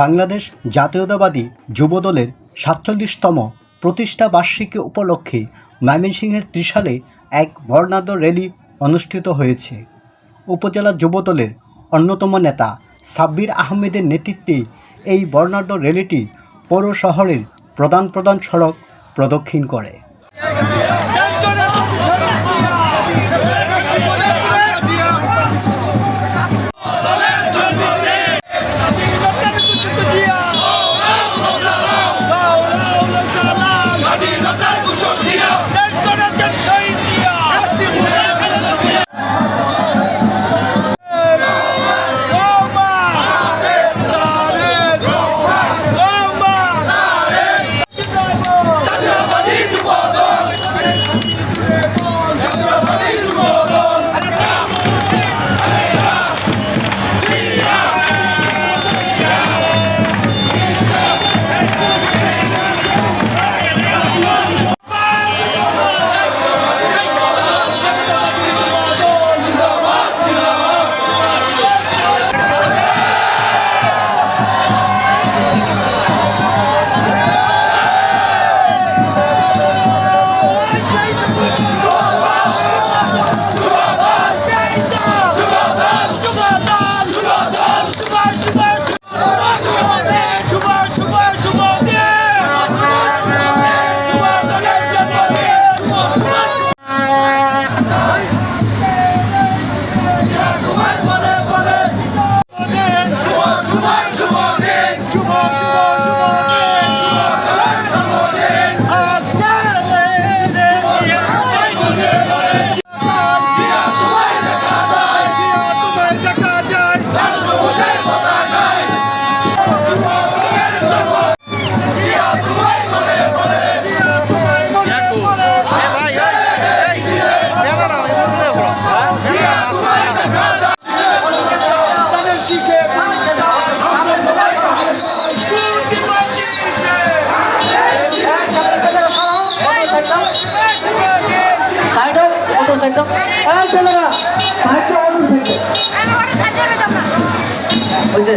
বাংলাদেশ জাতীয়তাবাদী যুবদলের সাতচল্লিশতম প্রতিষ্ঠা বার্ষিকী উপলক্ষে ময়মনসিংহের ত্রিশালে এক বর্ণাঢ্য র্যালি অনুষ্ঠিত হয়েছে। উপজেলা যুবদলের অন্যতম নেতা সাব্বির আহমেদের নেতৃত্বে এই বর্ণাঢ্য র্যালিটি পৌর শহরের প্রধান প্রধান সড়ক প্রদক্ষিণ করে। হোক অটো সাইড হোক এই ছেলেরা সাইড হোক অটো ওই যে